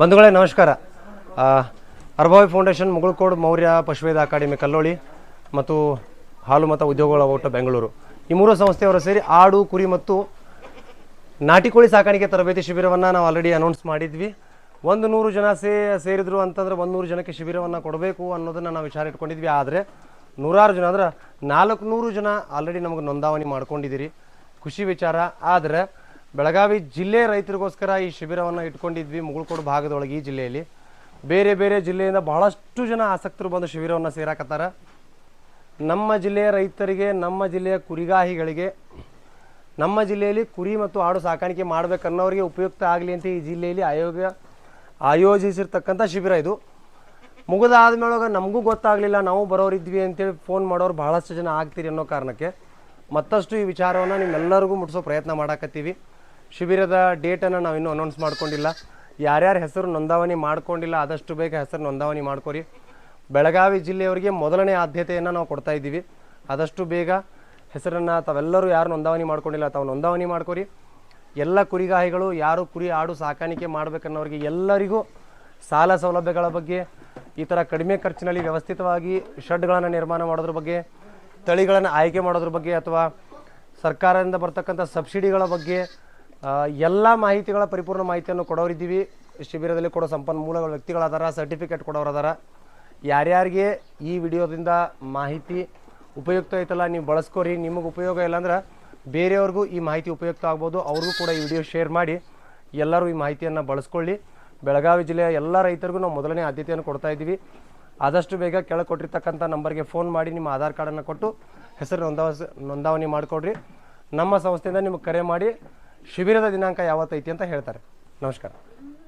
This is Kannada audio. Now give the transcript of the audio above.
ಬಂಧುಗಳೇ, ನಮಸ್ಕಾರ. ಅರ್ಭಾವಿ ಫೌಂಡೇಶನ್, ಮುಗುಳ್ಕೋಡ್ ಮೌರ್ಯ ಪಶುವೇದ ಅಕಾಡೆಮಿ, ಕಲ್ಲೋಳಿ ಮತ್ತು ಹಾಲು ಮತ್ತು ಉದ್ಯೋಗಗಳ ಒಟ್ಟು ಬೆಂಗಳೂರು. ಈ ಮೂರು ಸಂಸ್ಥೆಯವರು ಸೇರಿ ಆಡು, ಕುರಿ ಮತ್ತು ನಾಟಿ ಕೋಳಿ ಸಾಕಾಣಿಕೆ ತರಬೇತಿ ಶಿಬಿರವನ್ನು ನಾವು ಆಲ್ರೆಡಿ ಅನೌನ್ಸ್ ಮಾಡಿದ್ವಿ. ಒಂದು ನೂರು ಜನ ಸೇ, ಸೇರಿದ್ರು ಅಂತಂದ್ರೆ ಒಂದು ನೂರು ಜನಕ್ಕೆ ಶಿಬಿರವನ್ನು ಕೊಡಬೇಕು ಅನ್ನೋದನ್ನು ನಾವು ವಿಚಾರ ಇಟ್ಕೊಂಡಿದ್ವಿ. ಆದರೆ ನೂರಾರು ಜನ ಅಂದ್ರೆ ನಾಲ್ಕು ನೂರು ಜನ ಆಲ್ರೆಡಿ ನಮಗೆ ನೋಂದಾವಣಿ ಮಾಡ್ಕೊಂಡಿದ್ದೀರಿ. ಖುಷಿ ವಿಚಾರ. ಆದರೆ ಬೆಳಗಾವಿ ಜಿಲ್ಲೆ ರೈತರಿಗೋಸ್ಕರ ಈ ಶಿಬಿರವನ್ನು ಇಟ್ಕೊಂಡಿದ್ವಿ ಮುಗುಳ್ಕೋಡು ಭಾಗದೊಳಗೆ ಈ ಜಿಲ್ಲೆಯಲ್ಲಿ. ಬೇರೆ ಬೇರೆ ಜಿಲ್ಲೆಯಿಂದ ಬಹಳಷ್ಟು ಜನ ಆಸಕ್ತರು ಬಂದು ಶಿಬಿರವನ್ನು ಸೇರಾಕತ್ತಾರ. ನಮ್ಮ ಜಿಲ್ಲೆಯ ರೈತರಿಗೆ, ನಮ್ಮ ಜಿಲ್ಲೆಯ ಕುರಿಗಾಹಿಗಳಿಗೆ, ನಮ್ಮ ಜಿಲ್ಲೆಯಲ್ಲಿ ಕುರಿ ಮತ್ತು ಆಡು ಸಾಕಾಣಿಕೆ ಮಾಡಬೇಕನ್ನೋರಿಗೆ ಉಪಯುಕ್ತ ಆಗಲಿ ಅಂತ ಈ ಜಿಲ್ಲೆಯಲ್ಲಿ ಆಯೋಗ ಆಯೋಜಿಸಿರ್ತಕ್ಕಂಥ ಶಿಬಿರ ಇದು. ಮುಗಿದಾದ್ಮೇಳಗ ನಮಗೂ ಗೊತ್ತಾಗಲಿಲ್ಲ, ನಾವು ಬರೋರಿದ್ವಿ ಅಂತೇಳಿ ಫೋನ್ ಮಾಡೋರು ಬಹಳಷ್ಟು ಜನ ಆಗ್ತೀರಿ ಅನ್ನೋ ಕಾರಣಕ್ಕೆ ಮತ್ತಷ್ಟು ಈ ವಿಚಾರವನ್ನು ನಿಮ್ಮೆಲ್ಲರಿಗೂ ಮುಟ್ಟಿಸೋ ಪ್ರಯತ್ನ ಮಾಡಾಕತ್ತೀವಿ. ಶಿಬಿರದ ಡೇಟನ್ನು ನಾವು ಇನ್ನೂ ಅನೌನ್ಸ್ ಮಾಡ್ಕೊಂಡಿಲ್ಲ. ಯಾರ್ಯಾರ ಹೆಸರು ನೋಂದಾವಣಿ ಮಾಡ್ಕೊಂಡಿಲ್ಲ, ಆದಷ್ಟು ಬೇಗ ಹೆಸರು ನೋಂದಾವಣಿ ಮಾಡ್ಕೊರಿ ಬೆಳಗಾವಿ ಜಿಲ್ಲೆಯವರಿಗೆ ಮೊದಲನೇ ಆದ್ಯತೆಯನ್ನು ನಾವು ಕೊಡ್ತಾ ಇದ್ದೀವಿ. ಆದಷ್ಟು ಬೇಗ ಹೆಸರನ್ನು ತಾವೆಲ್ಲರೂ ಯಾರು ನೋಂದಾವಣಿ ಮಾಡ್ಕೊಂಡಿಲ್ಲ, ತಾವು ನೋಂದಾವಣಿ ಮಾಡ್ಕೊರಿ ಎಲ್ಲ ಕುರಿಗಾಹಿಗಳು ಯಾರು ಕುರಿ ಆಡು ಸಾಕಾಣಿಕೆ ಮಾಡಬೇಕನ್ನೋರಿಗೆ ಎಲ್ಲರಿಗೂ ಸಾಲ ಸೌಲಭ್ಯಗಳ ಬಗ್ಗೆ, ಈ ಥರ ಕಡಿಮೆ ಖರ್ಚಿನಲ್ಲಿ ವ್ಯವಸ್ಥಿತವಾಗಿ ಶೆಡ್ಗಳನ್ನು ನಿರ್ಮಾಣ ಮಾಡೋದ್ರ ಬಗ್ಗೆ, ತಳಿಗಳನ್ನು ಆಯ್ಕೆ ಮಾಡೋದ್ರ ಬಗ್ಗೆ ಅಥವಾ ಸರ್ಕಾರದಿಂದ ಬರ್ತಕ್ಕಂಥ ಸಬ್ಸಿಡಿಗಳ ಬಗ್ಗೆ ಎಲ್ಲ ಮಾಹಿತಿಗಳ ಪರಿಪೂರ್ಣ ಮಾಹಿತಿಯನ್ನು ಕೊಡೋರಿದ್ದೀವಿ. ಶಿಬಿರದಲ್ಲಿ ಕೊಡೋ ಸಂಪನ್ಮೂಲ ವ್ಯಕ್ತಿಗಳಾದಾರ, ಸರ್ಟಿಫಿಕೇಟ್ ಕೊಡೋರದಾರ. ಯಾರ್ಯಾರಿಗೆ ಈ ವಿಡಿಯೋದಿಂದ ಮಾಹಿತಿ ಉಪಯುಕ್ತ ಐತಲ್ಲ, ನೀವು ಬಳಸ್ಕೋರಿ. ನಿಮಗೆ ಉಪಯೋಗ ಇಲ್ಲ ಅಂದ್ರೆ ಬೇರೆಯವ್ರಿಗೂ ಈ ಮಾಹಿತಿ ಉಪಯುಕ್ತ ಆಗ್ಬೋದು. ಅವ್ರಿಗೂ ಕೂಡ ಈ ವಿಡಿಯೋ ಶೇರ್ ಮಾಡಿ, ಎಲ್ಲರೂ ಈ ಮಾಹಿತಿಯನ್ನು ಬಳಸ್ಕೊಳ್ಳಿ. ಬೆಳಗಾವಿ ಜಿಲ್ಲೆಯ ಎಲ್ಲ ರೈತರಿಗೂ ನಾವು ಮೊದಲನೇ ಆದ್ಯತೆಯನ್ನು ಕೊಡ್ತಾ ಇದ್ದೀವಿ. ಆದಷ್ಟು ಬೇಗ ಕೆಳಗೆ ಕೊಟ್ಟಿರ್ತಕ್ಕಂಥ ನಂಬರ್ಗೆ ಫೋನ್ ಮಾಡಿ ನಿಮ್ಮ ಆಧಾರ್ ಕಾರ್ಡನ್ನು ಕೊಟ್ಟು ಹೆಸರು ನೋಂದಾವಸ್, ನೋಂದಾವಣಿ ಮಾಡಿಕೊಡ್ರಿ. ನಮ್ಮ ಸಂಸ್ಥೆಯಿಂದ ನಿಮಗೆ ಕರೆ ಮಾಡಿ ಶಿಬಿರದ ದಿನಾಂಕ ಯಾವತ್ತೈತಿ ಅಂತ ಹೇಳ್ತಾರೆ. ನಮಸ್ಕಾರ.